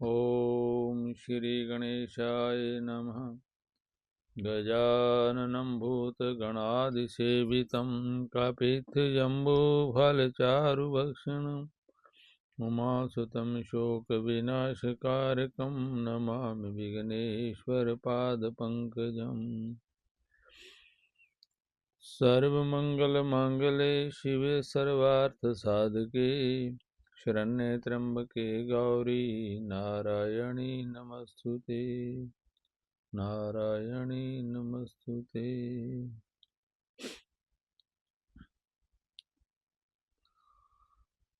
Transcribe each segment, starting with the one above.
ॐ श्रीगणेशाय नमः गजाननं भूतगणादिसेवितं कपित्थजम्बूफलचारुभक्षणम् उमासुतं शोकविनाशकारकं नमामि विघ्नेश्वरपादपङ्कजम् सर्वमङ्गलमाङ्गले शिवे सर्वार्थसाधके शरण्ये त्र्यम्बके गौरी नारायणी नमस्तु ते नारायणी नमस्तु ते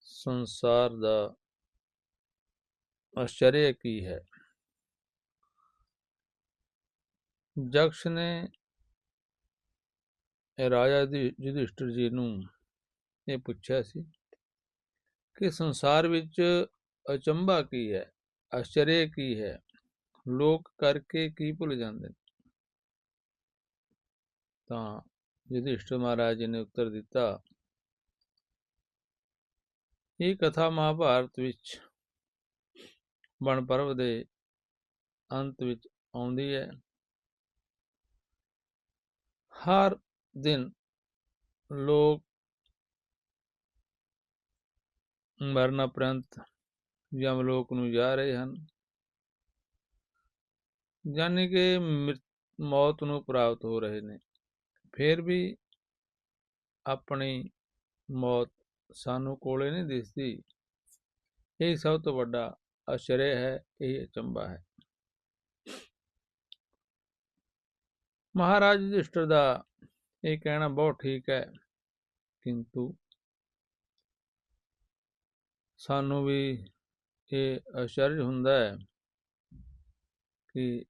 ਸੰਸਾਰ ਦਾ ਅਸ਼ਚਰਯ ਕੀ ਹੈ? ਜਕਸ਼ ਨੇ ਰਾਜਾ ਯੁਧਿਸ਼ਟਰ ਜੀ ਨੂੰ ਇਹ ਪੁੱਛਿਆ ਸੀ ਕਿ ਸੰਸਾਰ ਵਿੱਚ ਅਚੰਭਾ ਕੀ ਹੈ ਆਸ਼ਚर्य ਕੀ ਹੈ, ਲੋਕ ਕਰਕੇ ਕੀ ਭੁੱਲ ਜਾਂਦੇ ਨੇ? ਤਾਂ ਯੁਧਿਸ਼ਟਰ ਮਹਾਰਾਜ ਜੀ ਨੇ ਉੱਤਰ ਦਿੱਤਾ, ਇਹ ਕਥਾ ਮਹਾਭਾਰਤ ਵਿੱਚ ਬਣ ਪਰਵ ਦੇ ਅੰਤ ਵਿੱਚ ਆਉਂਦੀ ਹੈ। ਹਰ ਦਿਨ ਲੋਕ ਮਰਨ ਉਪਰੰਤ ਯਮਲੋਕ ਨੂੰ ਜਾ ਰਹੇ ਹਨ। ਯਾਨੀ ਕਿ ਮੌਤ ਨੂੰ ਪ੍ਰਾਪਤ ਹੋ ਰਹੇ ਨੇ। ਫਿਰ ਵੀ ਆਪਣੀ ਮੌਤ ਸਾਨੂੰ ਕੋਲੇ ਨਹੀਂ ਦਿਸਦੀ। ਇਹ ਸਭ ਤੋਂ ਵੱਡਾ ਆਸ਼ਚर्य ਹੈ, ਇਹ ਅਚੰਬਾ ਹੈ। ਮਹਾਰਾਜ ਯੁਧਿਸ਼ਟਰ ਦਾ ਇਹ ਕਹਿਣਾ ਬਹੁਤ ਠੀਕ ਹੈ। ਕਿੰਤੂ ਸਾਨੂੰ ਵੀ ਇਹ ਆਸ਼ਚर्य ਹੁੰਦਾ ਹੈ ਕਿ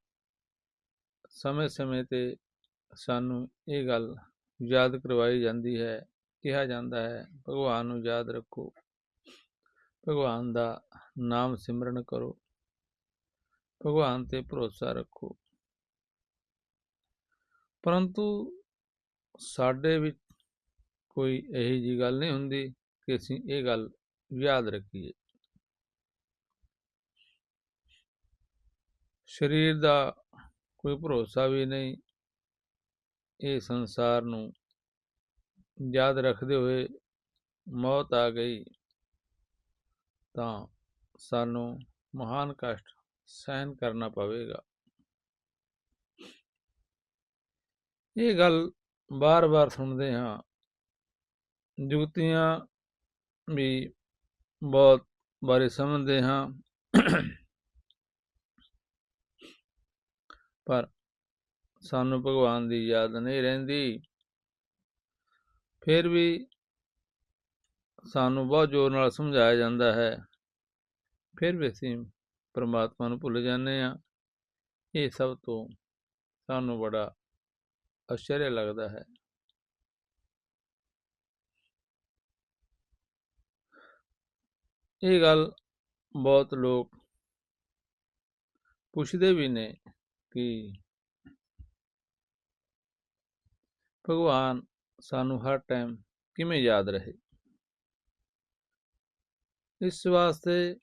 ਸਮੇਂ-ਸਮੇਂ ਤੇ ਸਾਨੂੰ ਇਹ ਗੱਲ ਯਾਦ ਕਰਵਾਈ ਜਾਂਦੀ ਹੈ, ਕਿਹਾ ਜਾਂਦਾ ਹੈ, ਭਗਵਾਨ ਨੂੰ ਯਾਦ ਰੱਖੋ। ਭਗਵਾਨ ਦਾ ਨਾਮ ਸਿਮਰਨ ਕਰੋ। ਭਗਵਾਨ ਤੇ ਭਰੋਸਾ ਰੱਖੋ। ਪਰੰਤੂ ਸਾਡੇ ਵਿੱਚ ਕੋਈ ਇਹੀ ਜੀ ਗੱਲ ਨਹੀਂ ਹੁੰਦੀ ਕਿ ਅਸੀਂ ਇਹ ਗੱਲ ਯਾਦ ਰੱਖੀਏ। ਸਰੀਰ ਦਾ ਕੋਈ ਭਰੋਸਾ ਵੀ ਨਹੀਂ। ਇਹ ਸੰਸਾਰ ਨੂੰ ਯਾਦ ਰੱਖਦੇ ਹੋਏ ਮੌਤ ਆ ਗਈ, ਤਾਂ ਸਾਨੂੰ ਮਹਾਨ ਕਸ਼ਟ ਸਹਿਨ ਕਰਨਾ ਪਵੇਗਾ। ਇਹ ਗੱਲ ਬਾਰ-ਬਾਰ ਸੁਣਦੇ ਹਾਂ। ਜੁਗਤੀਆਂ ਵੀ ਬਹੁਤ ਬਾਰੇ ਸਮਝਦੇ ਹਾਂ। ਪਰ ਸਾਨੂੰ ਭਗਵਾਨ ਦੀ ਯਾਦ ਨਹੀਂ ਰਹਿੰਦੀ। ਫਿਰ ਵੀ ਸਾਨੂੰ ਬਹੁਤ ਜ਼ੋਰ ਨਾਲ ਸਮਝਾਇਆ ਜਾਂਦਾ ਹੈ। ਫਿਰ ਵੀ ਅਸੀਂ ਪਰਮਾਤਮਾ ਨੂੰ ਭੁੱਲ ਜਾਂਦੇ ਆ ਇਹ ਸਭ ਤੋਂ ਸਾਨੂੰ ਬੜਾ ਅਸ਼ਚਰਯ ਲੱਗਦਾ ਹੈ। ਇਹ ਗੱਲ ਬਹੁਤ ਲੋਕ ਪੁੱਛਦੇ ਵੀ ਨੇ ਕਿ ਭਗਵਾਨ ਸਾਨੂੰ ਹਰ ਟਾਈਮ ਕਿਵੇਂ ਯਾਦ ਰਹੇ? ਇਸ ਵਾਸਤੇ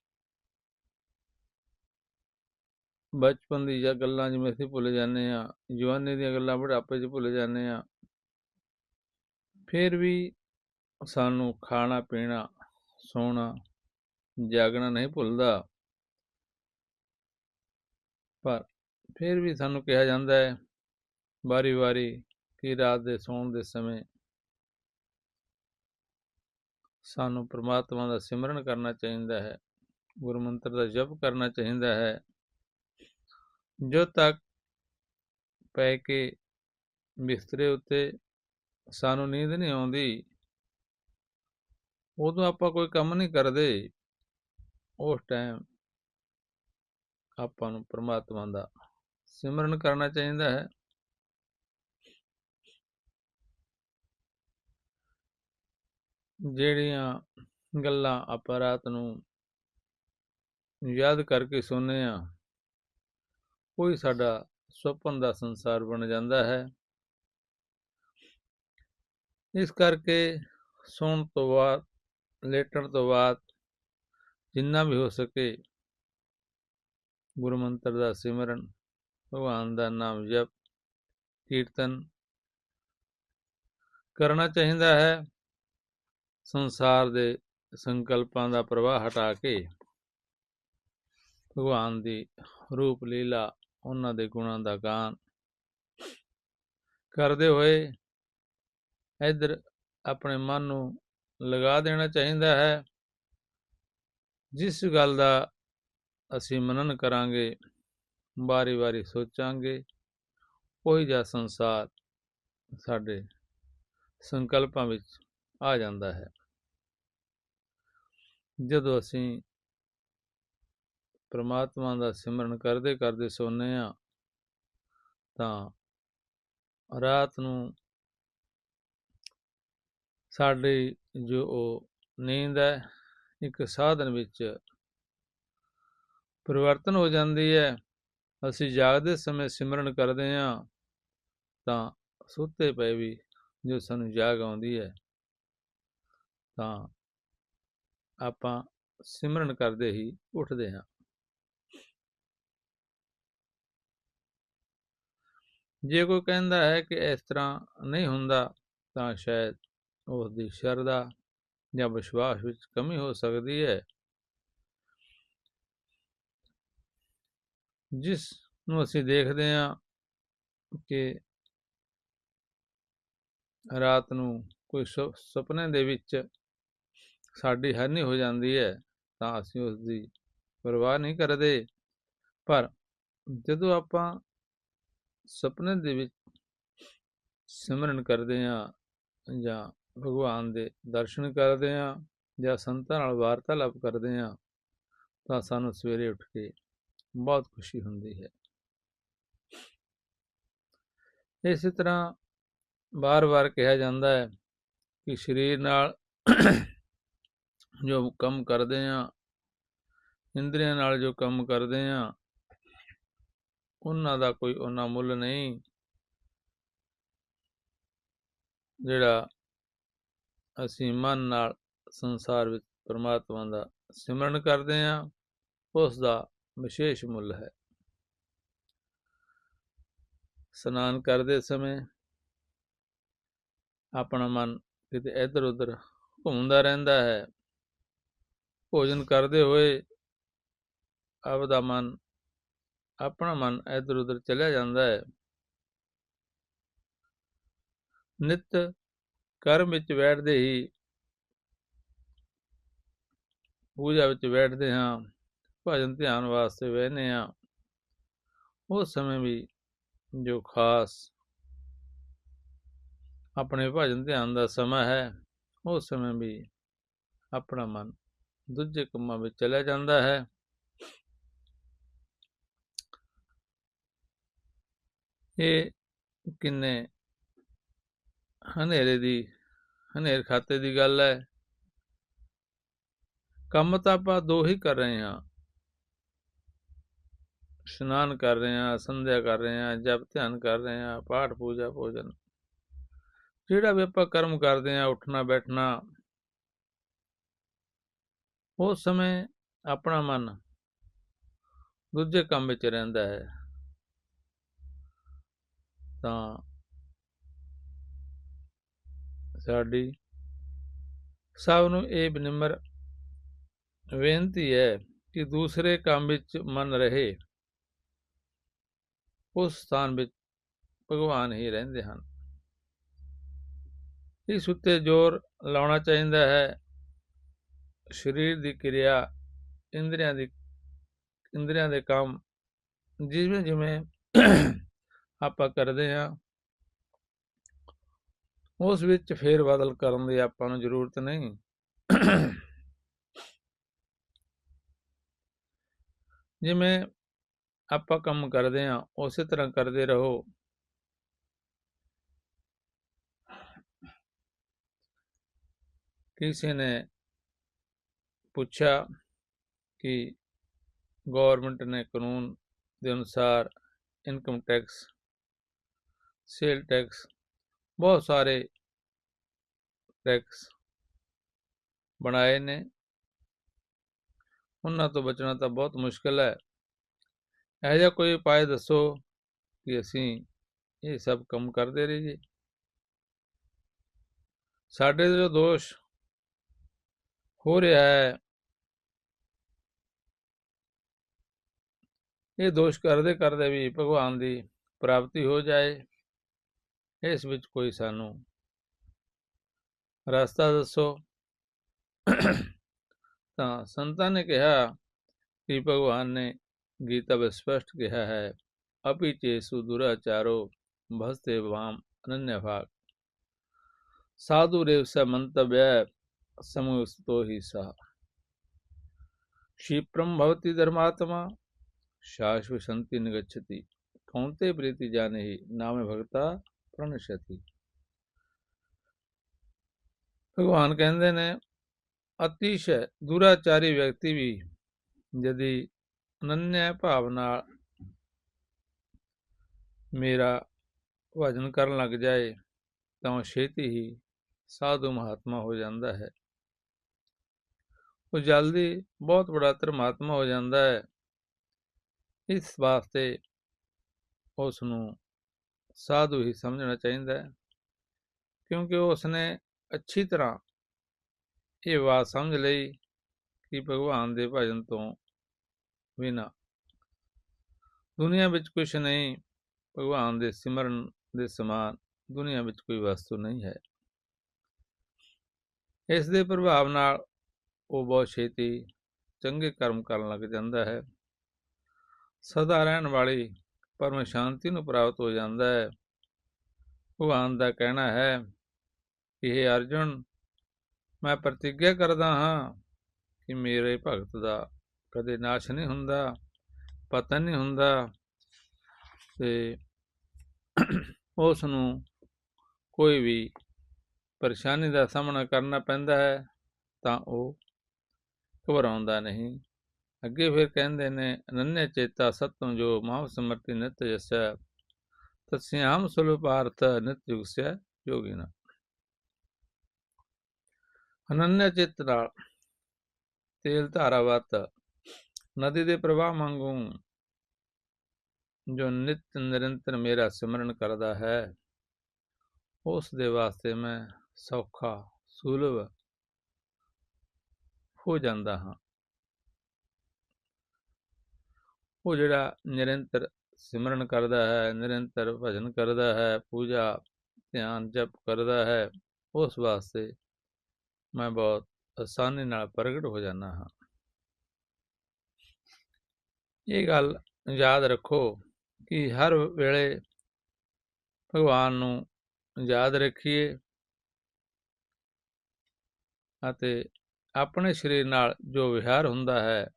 ਬਚਪਨ ਦੀਆਂ ਗੱਲਾਂ ਜਿਵੇਂ ਅਸੀਂ ਭੁੱਲ ਜਾਂਦੇ ਆ ਜਵਾਨੀ ਦੀਆਂ ਗੱਲਾਂ ਬੁਢਾਪੇ 'ਚ ਭੁੱਲ ਜਾਂਦੇ ਆ ਫਿਰ ਵੀ ਸਾਨੂੰ ਖਾਣਾ, ਪੀਣਾ, ਸੌਣਾ ਜਾਗਣਾ ਨਹੀਂ ਭੁੱਲਦਾ। ਪਰ ਫਿਰ ਵੀ ਸਾਨੂੰ ਕਿਹਾ ਜਾਂਦਾ ਹੈ, ਵਾਰੀ-ਵਾਰੀ ਕਿ ਰਾਤ ਦੇ ਸੌਣ ਦੇ ਸਮੇਂ ਸਾਨੂੰ ਪ੍ਰਮਾਤਮਾ ਦਾ ਸਿਮਰਨ ਕਰਨਾ ਚਾਹੀਦਾ ਹੈ, ਗੁਰਮੰਤਰ ਦਾ ਜਪ ਕਰਨਾ ਚਾਹੀਦਾ ਹੈ। ਜੋ ਤੱਕ ਪੈ ਕੇ ਬਿਸਤਰੇ ਉੱਤੇ ਸਾਨੂੰ ਨੀਂਦ ਨਹੀਂ ਆਉਂਦੀ, ਉਦੋਂ ਆਪਾਂ ਕੋਈ ਕੰਮ ਨਹੀਂ ਕਰਦੇ। ਉਸ ਟਾਈਮ ਆਪਾਂ ਨੂੰ ਪ੍ਰਮਾਤਮਾ ਦਾ ਸਿਮਰਨ ਕਰਨਾ ਚਾਹੀਦਾ ਹੈ। ਜਿਹੜੀਆਂ ਗੱਲਾਂ ਆਪਾਂ ਰਾਤ ਨੂੰ ਯਾਦ ਕਰਕੇ ਸੋਨੇ ਆ ਕੋਈ ਸਾਡਾ ਸੁਪਨ ਦਾ ਸੰਸਾਰ ਬਣ ਜਾਂਦਾ ਹੈ। ਇਸ ਕਰਕੇ ਸੌਣ ਤੋਂ ਬਾਅਦ, ਲੇਟਣ ਤੋਂ ਬਾਅਦ ਜਿੰਨਾ ਵੀ ਹੋ ਸਕੇ। ਗੁਰੂ ਮੰਤਰ ਦਾ ਸਿਮਰਨ, ਭਗਵਾਨ ਦਾ ਨਾਮ ਜਪ, ਕੀਰਤਨ ਕਰਨਾ ਚਾਹੀਦਾ ਹੈ। ਸੰਸਾਰ ਦੇ ਸੰਕਲਪਾਂ ਦਾ ਪ੍ਰਵਾਹ ਹਟਾ ਕੇ ਭਗਵਾਨ ਦੀ ਰੂਪ ਲੀਲਾ ਉਹਨਾਂ ਦੇ ਗੁਣਾਂ ਦਾ ਗਾਨ ਕਰਦੇ ਹੋਏ ਇਧਰ ਆਪਣੇ ਮਨ ਨੂੰ ਲਗਾ ਦੇਣਾ ਚਾਹੀਦਾ ਹੈ। ਜਿਸ ਗੱਲ ਦਾ ਅਸੀਂ ਮਨਨ ਕਰਾਂਗੇ, ਵਾਰੀ-ਵਾਰੀ ਸੋਚਾਂਗੇ, ਉਹੀ ਜਿਹਾ ਸੰਸਾਰ ਸਾਡੇ ਸੰਕਲਪਾਂ ਵਿੱਚ ਆ ਜਾਂਦਾ ਹੈ। ਜਦੋਂ ਅਸੀਂ ਪ੍ਰਮਾਤਮਾ ਦਾ ਸਿਮਰਨ ਕਰਦੇ ਕਰਦੇ ਸੋਨੇ ਆ ਤਾਂ ਰਾਤ ਨੂੰ ਸਾਡੀ ਜੋ ਉਹ ਨੀਂਦ ਹੈ ਇੱਕ ਸਾਧਨ ਵਿੱਚ ਪਰਿਵਰਤਨ ਹੋ ਜਾਂਦੀ ਹੈ। ਅਸੀਂ ਜਾਗਦੇ ਸਮੇਂ ਸਿਮਰਨ ਕਰਦੇ ਹਾਂ ਤਾਂ ਸੁੱਤੇ ਪਏ ਵੀ ਜੋ ਸਾਨੂੰ ਜਾਗ ਆਉਂਦੀ ਹੈ, ਤਾਂ ਆਪਾਂ ਸਿਮਰਨ ਕਰਦੇ ਹੀ ਉੱਠਦੇ ਹਾਂ। ਜੇ ਕੋਈ ਕਹਿੰਦਾ ਹੈ ਕਿ ਇਸ ਤਰ੍ਹਾਂ ਨਹੀਂ ਹੁੰਦਾ ਤਾਂ ਸ਼ਾਇਦ ਉਸ ਦੀ ਸ਼ਰਧਾ ਜਾਂ ਵਿਸ਼ਵਾਸ ਵਿੱਚ ਕਮੀ ਹੋ ਸਕਦੀ ਹੈ। ਜਿਸ ਨੂੰ ਅਸੀਂ ਦੇਖਦੇ ਹਾਂ ਕਿ ਰਾਤ ਨੂੰ ਕੋਈ ਸੁਪਨੇ ਦੇ ਵਿੱਚ ਸਾਡੀ ਹਾਨੀ ਹੋ ਜਾਂਦੀ ਹੈ, ਤਾਂ ਅਸੀਂ ਉਸ ਦੀ ਪਰਵਾਹ ਨਹੀਂ ਕਰਦੇ। ਪਰ ਜਦੋਂ ਆਪਾਂ ਸੁਪਨੇ ਦੇ ਵਿੱਚ ਸਿਮਰਨ ਕਰਦੇ ਹਾਂ ਜਾਂ ਭਗਵਾਨ ਦੇ ਦਰਸ਼ਨ ਕਰਦੇ ਹਾਂ ਜਾਂ ਸੰਤਾਂ ਨਾਲ ਵਾਰਤਾਲਾਪ ਕਰਦੇ ਹਾਂ, ਤਾਂ ਸਾਨੂੰ ਸਵੇਰੇ ਉੱਠ ਕੇ ਬਹੁਤ ਖੁਸ਼ੀ ਹੁੰਦੀ ਹੈ। ਇਸੇ ਤਰ੍ਹਾਂ ਬਾਰ-ਬਾਰ ਕਿਹਾ ਜਾਂਦਾ ਹੈ ਕਿ ਸਰੀਰ ਨਾਲ ਜੋ ਕੰਮ ਕਰਦੇ ਆ ਇੰਦਰੀਆਂ ਨਾਲ ਜੋ ਕੰਮ ਕਰਦੇ ਆ ਉਹਨਾਂ ਦਾ ਕੋਈ ਉਹਨਾਂ ਮੁੱਲ ਨਹੀਂ, ਜਿਹੜਾ ਅਸੀਂ ਮਨ ਨਾਲ ਸੰਸਾਰ ਵਿੱਚ ਪਰਮਾਤਮਾ ਦਾ ਸਿਮਰਨ ਕਰਦੇ ਹਾਂ, ਉਸ ਦਾ ਵਿਸ਼ੇਸ਼ ਮੁੱਲ ਹੈ। ਸਨਾਨ ਕਰਦੇ ਸਮੇਂ ਆਪਣਾ ਮਨ ਕਿਤੇ ਇੱਧਰ ਉੱਧਰ ਘੁੰਮਦਾ ਰਹਿੰਦਾ ਹੈ। ਭੋਜਨ ਕਰਦੇ ਹੋਏ ਆਪਦਾ ਮਨ, ਆਪਣਾ ਮਨ ਇੱਧਰ ਉੱਧਰ ਚਲਿਆ ਜਾਂਦਾ ਹੈ। ਨਿਤ ਕਰਮ ਵਿੱਚ ਬੈਠਦੇ ਹੀ ਪੂਜਾ ਵਿੱਚ ਬੈਠਦੇ ਹਾਂ, ਭਜਨ ਧਿਆਨ ਵਾਸਤੇ ਬਹਿਨੇ ਹਾਂ। ਉਸ ਸਮੇਂ ਵੀ ਜੋ ਖਾਸ ਆਪਣੇ ਭਜਨ ਧਿਆਨ ਦਾ ਸਮਾਂ ਹੈ, ਉਸ ਸਮੇਂ ਵੀ ਆਪਣਾ ਮਨ ਦੂਜੇ ਕੰਮਾਂ ਵਿੱਚ ਚਲਿਆ ਜਾਂਦਾ ਹੈ। ਇਹ ਕਿੰਨੇ ਹਨੇਰੇ ਦੀ, ਹਨੇਰ ਖਾਤੇ ਦੀ ਗੱਲ ਹੈ ਕੰਮ ਤਾਂ ਆਪਾਂ ਦੋ ਹੀ ਕਰ ਰਹੇ ਹਾਂ। ਇਸ਼ਨਾਨ ਕਰ ਰਹੇ ਹਾਂ, ਸੰਧਿਆ ਕਰ ਰਹੇ ਹਾਂ, ਜਪ ਧਿਆਨ ਕਰ ਰਹੇ ਹਾਂ, ਪਾਠ ਪੂਜਾ ਭੋਜਨ। ਜਿਹੜਾ ਵੀ ਆਪਾਂ ਕਰਮ ਕਰਦੇ ਹਾਂ, ਉੱਠਣਾ, ਬੈਠਣਾ, ਉਸ ਸਮੇਂ ਆਪਣਾ ਮਨ ਦੂਜੇ ਕੰਮ ਵਿੱਚ ਰਹਿੰਦਾ ਹੈ। ਤਾਂ ਸਾਡੀ ਸਭ ਨੂੰ ਇਹ ਬਨਿਮਰ ਬੇਨਤੀ ਹੈ ਕਿ ਦੂਸਰੇ ਕੰਮ ਵਿੱਚ ਮਨ ਰਹੇ। ਉਸ ਸਥਾਨ ਵਿੱਚ ਭਗਵਾਨ ਹੀ ਰਹਿੰਦੇ ਹਨ। ਇਸ ਉੱਤੇ ਜ਼ੋਰ ਲਾਉਣਾ ਚਾਹੀਦਾ ਹੈ। ਸਰੀਰ ਦੀ ਕਿਰਿਆ, ਇੰਦਰੀਆਂ ਦੀ, ਇੰਦਰੀਆਂ ਦੇ ਕੰਮ ਜਿਵੇਂ ਜਿਵੇਂ ਆਪਾਂ ਕਰਦੇ ਹਾਂ ਉਸ ਵਿੱਚ ਫੇਰ ਬਦਲ ਕਰਨ ਦੀ ਆਪਾਂ ਨੂੰ ਜ਼ਰੂਰਤ ਨਹੀਂ। ਜਿਵੇਂ ਆਪਾਂ ਕੰਮ ਕਰਦੇ ਹਾਂ, ਉਸੇ ਤਰ੍ਹਾਂ ਕਰਦੇ ਰਹੋ। ਕਿਸੇ ਨੇ ਪੁੱਛਿਆ ਕਿ ਗਵਰਨਮੈਂਟ ਨੇ ਕਾਨੂੰਨ ਦੇ ਅਨੁਸਾਰ ਇਨਕਮ ਟੈਕਸ ਸੇਲ ਟੈਕਸ ਬਹੁਤ ਸਾਰੇ ਟੈਕਸ ਬਣਾਏ ਨੇ। ਉਹਨਾਂ ਤੋਂ ਬਚਣਾ ਤਾਂ ਬਹੁਤ ਮੁਸ਼ਕਲ ਹੈ। ਇਹੋ ਜਿਹਾ ਕੋਈ ਉਪਾਅ ਦੱਸੋ ਕਿ ਅਸੀਂ ਇਹ ਸਭ ਕੰਮ ਕਰਦੇ ਰਹੀਏ। ਸਾਡੇ ਜੋ ਦੋਸ਼ ਹੋ ਰਿਹਾ ਹੈ, ਇਹ ਦੋਸ਼ ਕਰਦੇ ਕਰਦੇ ਵੀ ਭਗਵਾਨ ਦੀ ਪ੍ਰਾਪਤੀ ਹੋ ਜਾਏ। इस विच कोई सानू रास्ता दसो ਤਾਂ ਸੰਤਾਂ ने कहा कि भगवान ने गीता में स्पष्ट किया है, अपि चेसु दुराचारो भस्ते वाम अनन्य भाग साधु रेव स मंतव्य समस्तो ही सह क्षिप्रम भवती धर्मात्मा शाश्वत संति निगछति कौनते प्रीति जाने ही नाम भक्ता ਪ੍ਰਣਸ਼ਤੀ ਭਗਵਾਨ ਕਹਿੰਦੇ ਨੇ ਅਤੀਸ਼ ਦੁਰਾਚਾਰੀ ਵਿਅਕਤੀ ਵੀ ਜਦੀ ਅਨੰਨਿਆ ਭਾਵ ਨਾਲ ਮੇਰਾ ਭਜਨ ਕਰਨ ਲੱਗ ਜਾਏ, ਤਾਂ ਉਹ ਛੇਤੀ ਹੀ ਸਾਧੂ ਮਹਾਤਮਾ ਹੋ ਜਾਂਦਾ ਹੈ। ਉਹ ਜਲਦੀ ਬਹੁਤ ਬੜਾ ਧਰਮਾਤਮਾ ਹੋ ਜਾਂਦਾ ਹੈ। ਇਸ ਵਾਸਤੇ ਉਸ ਨੂੰ ਸਾਧੂ ਹੀ ਸਮਝਣਾ ਚਾਹੀਦਾ ਹੈ ਕਿਉਂਕਿ ਉਸਨੇ ਅੱਛੀ ਤਰ੍ਹਾਂ ਇਹ ਬਾਤ ਸਮਝ ਲਈ ਕਿ ਭਗਵਾਨ ਦੇ ਭਜਨ ਤੋਂ ਬਿਨਾ ਦੁਨੀਆ ਵਿੱਚ ਕੁਝ ਨਹੀਂ ਭਗਵਾਨ ਦੇ ਸਿਮਰਨ ਦੇ ਸਮਾਨ ਦੁਨੀਆ ਵਿੱਚ ਕੋਈ ਵਸਤੂ ਨਹੀਂ ਹੈ ਇਸ ਦੇ ਪ੍ਰਭਾਵ ਨਾਲ ਉਹ ਬਹੁਤ ਛੇਤੀ ਚੰਗੇ ਕਰਮ ਕਰਨ ਲੱਗ ਜਾਂਦਾ ਹੈ ਸਦਾ ਰਹਿਣ ਵਾਲੀ ਪਰਮ ਸ਼ਾਂਤੀ ਨੂੰ ਪ੍ਰਾਪਤ ਹੋ ਜਾਂਦਾ ਹੈ। ਭਗਵਾਨ ਦਾ ਕਹਿਣਾ ਹੈ ਕਿ ਇਹ ਅਰਜੁਨ, ਮੈਂ ਪ੍ਰਤੀਗਿਆ ਕਰਦਾ ਹਾਂ ਕਿ ਮੇਰੇ ਭਗਤ ਦਾ ਕਦੇ ਨਾਸ਼ ਨਹੀਂ ਹੁੰਦਾ, ਪਤਨ ਨਹੀਂ ਹੁੰਦਾ ਤੇ ਉਸ ਨੂੰ ਕੋਈ ਵੀ ਪਰੇਸ਼ਾਨੀ ਦਾ ਸਾਹਮਣਾ ਕਰਨਾ ਪੈਂਦਾ ਹੈ ਤਾਂ ਉਹ ਘਬਰਾਉਂਦਾ ਨਹੀਂ। ਅੱਗੇ ਫਿਰ ਕਹਿੰਦੇ ਨੇ ਅਨੰਨਿਆ ਚੇਤਾ ਸਤਮ ਜੋ ਮਾਹ ਸਮਰਤੀ ਨਿਤ ਜਸੈ ਤਸਿਆਮ ਸੁਲਭਾਰਥ ਨਿਤ ਯੁਗਸੈ ਯੋਗਿਨਾ ਅਨੰਨਿਆ ਚਿੱਤ ਨਾਲ ਤੇਲ ਧਾਰਾਵਤ ਨਦੀ ਦੇ ਪ੍ਰਵਾਹ ਵਾਂਗੂ ਜੋ ਨਿਤ ਨਿਰੰਤਰ ਮੇਰਾ ਸਿਮਰਨ ਕਰਦਾ ਹੈ, ਉਸ ਦੇ ਵਾਸਤੇ ਮੈਂ ਸੌਖਾ, ਸੁਲਭ ਹੋ ਜਾਂਦਾ ਹਾਂ। ਉਹ ਜਿਹੜਾ ਨਿਰੰਤਰ ਸਿਮਰਨ ਕਰਦਾ ਹੈ, ਨਿਰੰਤਰ ਭਜਨ ਕਰਦਾ ਹੈ, ਪੂਜਾ, ਧਿਆਨ ਜਪ ਕਰਦਾ ਹੈ, ਉਸ ਵਾਸਤੇ ਮੈਂ ਬਹੁਤ ਆਸਾਨੀ ਨਾਲ ਪ੍ਰਗਟ ਹੋ ਜਾਂਦਾ ਹਾਂ। ਇਹ ਗੱਲ ਯਾਦ ਰੱਖੋ ਕਿ ਹਰ ਵੇਲੇ ਭਗਵਾਨ ਨੂੰ ਯਾਦ ਰੱਖੀਏ ਅਤੇ ਆਪਣੇ ਸਰੀਰ ਨਾਲ ਜੋ ਵਿਹਾਰ ਹੁੰਦਾ ਹੈ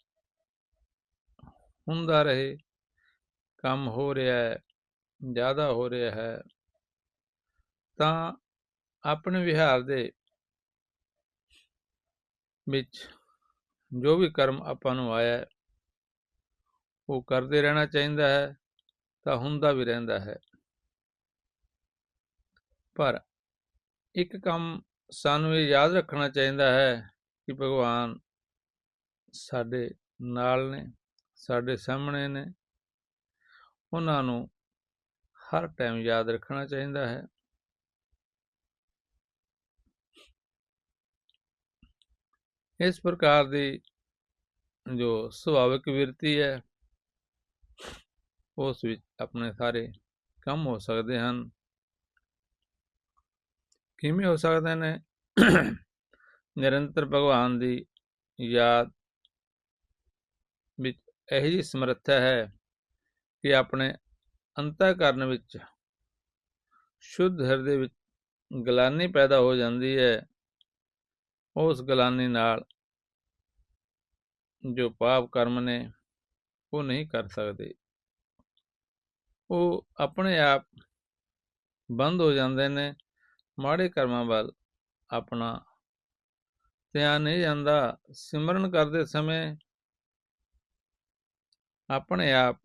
ਹੁੰਦਾ ਰਹੇ। ਕੰਮ ਹੋ ਰਿਹਾ ਹੈ, ਜ਼ਿਆਦਾ ਹੋ ਰਿਹਾ ਹੈ। ਤਾਂ ਆਪਣੇ ਵਿਹਾਰ ਦੇ ਵਿੱਚ ਜੋ ਵੀ ਕਰਮ ਆਪਾਂ ਨੂੰ ਆਇਆ ਉਹ ਕਰਦੇ ਰਹਿਣਾ ਚਾਹੀਦਾ ਹੈ, ਤਾਂ ਹੁੰਦਾ ਵੀ ਰਹਿੰਦਾ ਹੈ। ਪਰ ਇੱਕ ਕੰਮ ਸਾਨੂੰ ਇਹ ਯਾਦ ਰੱਖਣਾ ਚਾਹੀਦਾ ਹੈ ਕਿ ਭਗਵਾਨ ਸਾਡੇ ਨਾਲ ਨੇ। ਸਾਡੇ ਸਾਹਮਣੇ ਨੇ। ਉਹਨਾਂ ਨੂੰ ਹਰ ਟਾਈਮ ਯਾਦ ਰੱਖਣਾ ਚਾਹੀਦਾ ਹੈ। ਇਸ ਪ੍ਰਕਾਰ ਦੀ ਜੋ ਸੁਭਾਵਿਕ ਵਿਰਤੀ ਹੈ, ਉਸ ਵਿੱਚ ਆਪਣੇ ਸਾਰੇ ਕੰਮ ਹੋ ਸਕਦੇ ਹਨ। ਕਿਵੇਂ ਹੋ ਸਕਦੇ ਨੇ? ਨਿਰੰਤਰ ਭਗਵਾਨ ਦੀ ਯਾਦ ਇਹੋ ਜਿਹੀ ਸਮਰੱਥਾ ਹੈ ਕਿ ਆਪਣੇ ਅੰਤःਕਰਨ ਵਿੱਚ ਸ਼ੁੱਧ ਹਿਰਦੇ ਵਿੱਚ ਗਲਾਨੀ ਪੈਦਾ ਹੋ ਜਾਂਦੀ ਹੈ। ਉਸ ਗਲਾਨੀ ਨਾਲ ਜੋ ਪਾਪ ਕਰਮ ਨੇ, ਉਹ ਨਹੀਂ ਕਰ ਸਕਦੇ। ਉਹ ਆਪਣੇ ਆਪ ਬੰਦ ਹੋ ਜਾਂਦੇ ਨੇ। ਮਾੜੇ ਕਰਮਾਂ ਵੱਲ ਆਪਣਾ ਧਿਆਨ ਨਹੀਂ ਜਾਂਦਾ। ਸਿਮਰਨ ਕਰਦੇ ਸਮੇਂ ਆਪਣੇ ਆਪ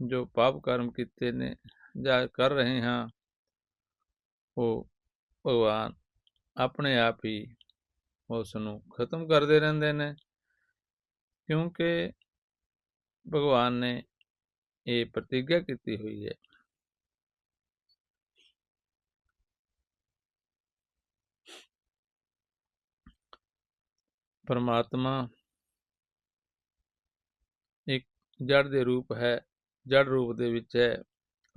ਜੋ ਪਾਪ ਕਰਮ ਕੀਤੇ ਨੇ, ਜਾਂ ਕਰ ਰਹੇ ਹਾਂ, ਉਹ ਭਗਵਾਨ ਆਪਣੇ ਆਪ ਹੀ ਉਸ ਨੂੰ ਖਤਮ ਕਰਦੇ ਰਹਿੰਦੇ ਨੇ, ਕਿਉਂਕਿ ਭਗਵਾਨ ਨੇ ਇਹ ਪ੍ਰਤੀਗਿਆ ਕੀਤੀ ਹੋਈ ਹੈ। ਪਰਮਾਤਮਾ ਇੱਕ ਜੜ ਦੇ ਰੂਪ ਹੈ ਜੜ ਰੂਪ ਦੇ ਵਿੱਚ ਹੈ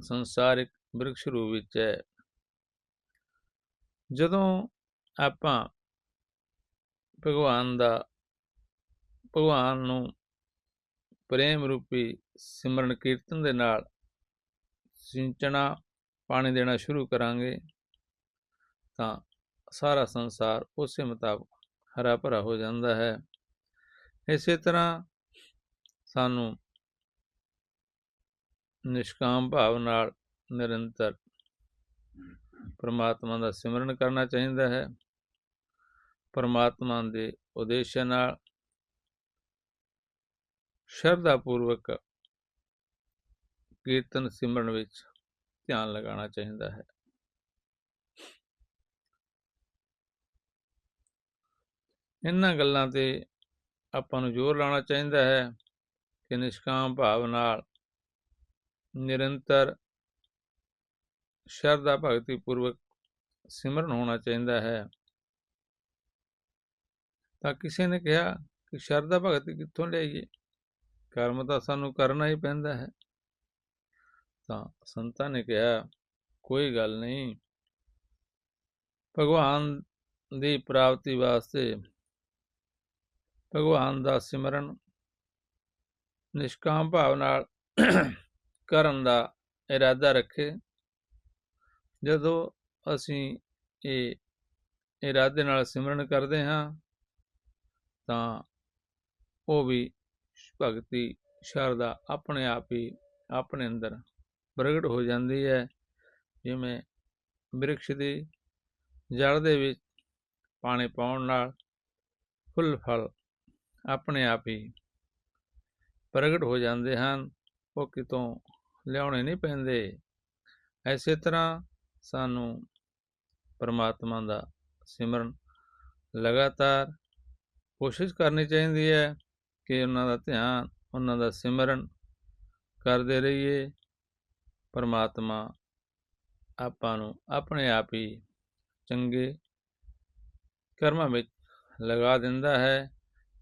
ਸੰਸਾਰ ਇੱਕ ਬ੍ਰਿਕਸ਼ ਰੂਪ ਵਿੱਚ ਹੈ। ਜਦੋਂ ਆਪਾਂ ਭਗਵਾਨ ਦਾ, ਭਗਵਾਨ ਨੂੰ ਪ੍ਰੇਮ ਰੂਪੀ ਸਿਮਰਨ ਕੀਰਤਨ ਦੇ ਨਾਲ ਸਿੰਚਣਾ, ਪਾਣੀ ਦੇਣਾ ਸ਼ੁਰੂ ਕਰਾਂਗੇ, ਤਾਂ ਸਾਰਾ ਸੰਸਾਰ ਉਸੇ ਮੁਤਾਬਕ ਹਰਾ ਭਰਾ ਹੋ ਜਾਂਦਾ ਹੈ। ਇਸੇ ਤਰ੍ਹਾਂ ਸਾਨੂੰ ਨਿਸ਼ਕਾਮ ਭਾਵ ਨਾਲ ਨਿਰੰਤਰ ਪਰਮਾਤਮਾ ਦਾ ਸਿਮਰਨ ਕਰਨਾ ਚਾਹੀਦਾ ਹੈ। ਪਰਮਾਤਮਾ ਦੇ ਉਦੇਸ਼ ਨਾਲ ਸ਼ਰਧਾ ਪੂਰਵਕ ਕੀਰਤਨ ਸਿਮਰਨ ਵਿੱਚ ਧਿਆਨ ਲਗਾਉਣਾ ਚਾਹੀਦਾ ਹੈ। ਇਹਨਾਂ ਗੱਲਾਂ ਤੇ ਆਪਾਂ ਨੂੰ ਜ਼ੋਰ ਲਾਉਣਾ ਚਾਹੀਦਾ ਹੈ ਕਿ ਨਿਸ਼ਕਾਮ ਭਾਵ ਨਾਲ ਨਿਰੰਤਰ ਸ਼ਰਧਾ ਭਗਤੀ ਪੂਰਵਕ ਸਿਮਰਨ ਹੋਣਾ ਚਾਹੀਦਾ ਹੈ। ਤਾਂ ਕਿਸੇ ਨੇ ਕਿਹਾ ਕਿ ਸ਼ਰਧਾ ਭਗਤੀ ਕਿੱਥੋਂ ਲਿਆਈਏ ਕਰਮ ਤਾਂ ਸਾਨੂੰ ਕਰਨਾ ਹੀ ਪੈਂਦਾ ਹੈ। ਤਾਂ ਸੰਤਾਂ ਨੇ ਕਿਹਾ, ਕੋਈ ਗੱਲ ਨਹੀਂ। ਭਗਵਾਨ ਦੀ ਪ੍ਰਾਪਤੀ ਵਾਸਤੇ ਭਗਵਾਨ ਦਾ ਸਿਮਰਨ ਨਿਸ਼ਕਾਮ ਭਾਵ ਨਾਲ ਕਰਨ ਦਾ ਇਰਾਦਾ ਰੱਖੇ। ਜਦੋਂ ਅਸੀਂ ਇਹ ਇਰਾਦੇ ਨਾਲ ਸਿਮਰਨ ਕਰਦੇ ਹਾਂ, ਤਾਂ ਉਹ ਵੀ ਭਗਤੀ, ਸ਼ਰਧਾ ਆਪਣੇ ਆਪ ਹੀ ਆਪਣੇ ਅੰਦਰ ਪ੍ਰਗਟ ਹੋ ਜਾਂਦੀ ਹੈ। ਜਿਵੇਂ ਬ੍ਰਿਕਸ਼ ਦੀ ਜੜ ਦੇ ਵਿੱਚ ਪਾਣੀ ਪਾਉਣ ਨਾਲ ਫੁੱਲ ਫਲ ਆਪਣੇ ਆਪ ਹੀ ਪ੍ਰਗਟ ਹੋ ਜਾਂਦੇ ਹਨ। ਉਹ ਕਿਤੋਂ ਲਿਆਉਣੇ ਨਹੀਂ ਪੈਂਦੇ। ਐਸੇ ਤਰ੍ਹਾਂ ਸਾਨੂੰ ਪਰਮਾਤਮਾ ਦਾ ਸਿਮਰਨ ਲਗਾਤਾਰ ਕੋਸ਼ਿਸ਼ ਕਰਨੀ ਚਾਹੀਦੀ ਹੈ ਕਿ ਉਹਨਾਂ ਦਾ ਧਿਆਨ, ਉਹਨਾਂ ਦਾ ਸਿਮਰਨ ਕਰਦੇ ਰਹੀਏ। ਪਰਮਾਤਮਾ ਆਪਾਂ ਨੂੰ ਆਪਣੇ ਆਪ ਹੀ ਚੰਗੇ ਕਰਮਾਂ ਵਿੱਚ ਲਗਾ ਦਿੰਦਾ ਹੈ।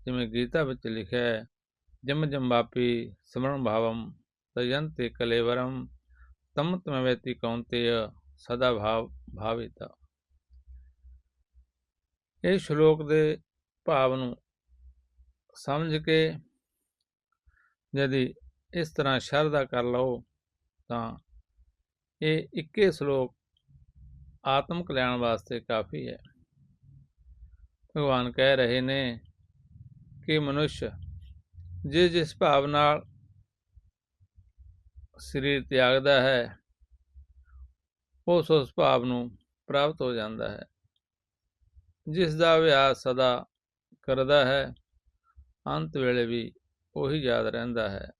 ਜਿਵੇਂ ਗੀਤਾ ਵਿੱਚ ਲਿਖਿਆ ਹੈ, ਜਮ ਜੰਬਾਪੀ ਸਮਰਨ ਭਾਵਮ ਤਯੰਤੇ ਕਲੇਵਰਮ ਤਮ ਤਮਵੇਤੀ ਕੌਂਤੇਯ, ਸਦਾ ਭਾਵ, ਭਾਵਿਤਾ। ਇਹ ਸ਼ਲੋਕ ਦੇ ਭਾਵ ਨੂੰ ਸਮਝ ਕੇ ਜਦੀ ਇਸ ਤਰ੍ਹਾਂ ਸ਼ਰਧਾ ਕਰ ਲਓ, ਤਾਂ ਇਹ ਇੱਕੇ ਸ਼ਲੋਕ ਆਤਮ ਕਲਿਆਣ ਵਾਸਤੇ ਕਾਫੀ ਹੈ। ਭਗਵਾਨ ਕਹਿ ਰਹੇ ਨੇ ਕਿ ਮਨੁੱਖ ਜਿਸ ਜਿਸ ਭਾਵ ਨਾਲ ਸਰੀਰ ਤਿਆਗਦਾ ਹੈ ਉਸ ਉਸ ਭਾਵ ਨੂੰ ਪ੍ਰਾਪਤ ਹੋ ਜਾਂਦਾ ਹੈ। ਜਿਸ ਦਾ ਅਭਿਆਸ ਸਦਾ ਕਰਦਾ ਹੈ, ਅੰਤ ਵੇਲੇ ਵੀ ਉਹੀ ਯਾਦ ਰਹਿੰਦਾ ਹੈ।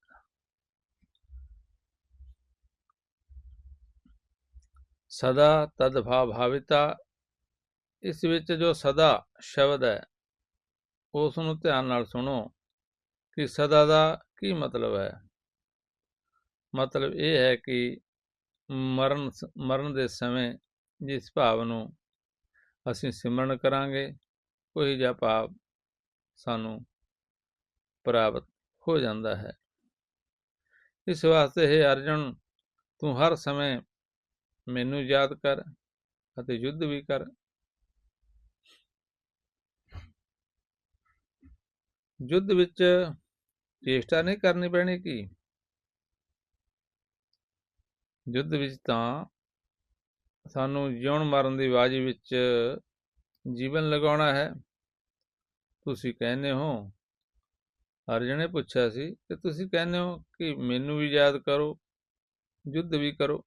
ਸਦਾ ਤਦ ਭਾਵਿਤਾ, ਇਸ ਵਿੱਚ ਜੋ ਸਦਾ ਸ਼ਬਦ ਹੈ, ਉਸ ਨੂੰ ਧਿਆਨ ਨਾਲ ਸੁਣੋ ਕਿ ਸਦਾ ਦਾ ਕੀ ਮਤਲਬ ਹੈ। ਮਤਲਬ ਇਹ ਹੈ ਕਿ ਮਰਨ ਮਰਨ ਦੇ ਸਮੇਂ ਜਿਸ ਭਾਵ ਨੂੰ ਅਸੀਂ ਸਿਮਰਨ ਕਰਾਂਗੇ ਕੋਈ ਜਿਹਾ ਭਾਵ ਸਾਨੂੰ ਪ੍ਰਾਪਤ ਹੋ ਜਾਂਦਾ ਹੈ। ਇਸ ਵਾਸਤੇ ਹੈ ਅਰਜਨ, ਤੂੰ ਹਰ ਸਮੇਂ ਮੈਨੂੰ ਯਾਦ ਕਰ ਅਤੇ ਯੁੱਧ ਵੀ ਕਰ। ਯੁੱਧ ਵਿੱਚ ਚੇਸ਼ਟਾ ਨਹੀਂ ਕਰਨੀ ਪੈਣੀ ਕਿ? ਯੁੱਧ ਵਿੱਚ ਤਾਂ ਸਾਨੂੰ ਜਿਉਣ ਮਰਨ ਦੀ ਬਾਜੀ ਵਿੱਚ ਜੀਵਨ ਲਗਾਉਣਾ ਹੈ। ਤੁਸੀਂ ਕਹਿੰਦੇ ਹੋ, ਅਰਜਨ ਨੇ ਪੁੱਛਿਆ ਸੀ ਕਿ ਤੁਸੀਂ ਕਹਿੰਦੇ ਹੋ ਕਿ ਮੈਨੂੰ ਵੀ ਯਾਦ ਕਰੋ, ਯੁੱਧ ਵੀ ਕਰੋ।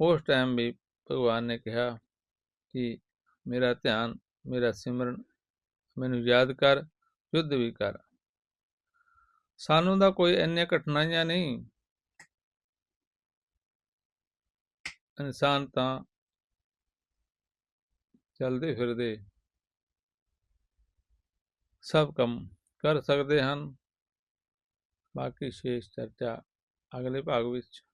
ਉਸ ਟਾਈਮ ਵੀ ਭਗਵਾਨ ਨੇ ਕਿਹਾ ਕਿ ਮੇਰਾ ਧਿਆਨ, ਮੇਰਾ ਸਿਮਰਨ ਮੈਨੂੰ ਯਾਦ ਕਰ, ਯੁੱਧ ਵੀ ਕਰ। ਸਾਨੂੰ ਦਾ ਕੋਈ ਇੰਨੀਆਂ ਕਠਿਨਾਈਆਂ ਨਹੀਂ। ਇਨਸਾਨ ਤਾਂ ਚੱਲਦੇ ਫਿਰਦੇ ਸਭ ਕੰਮ ਕਰ ਸਕਦੇ ਹਨ। ਬਾਕੀ ਸ਼ੇਸ਼ ਚਰਚਾ ਅਗਲੇ ਭਾਗ ਵਿੱਚ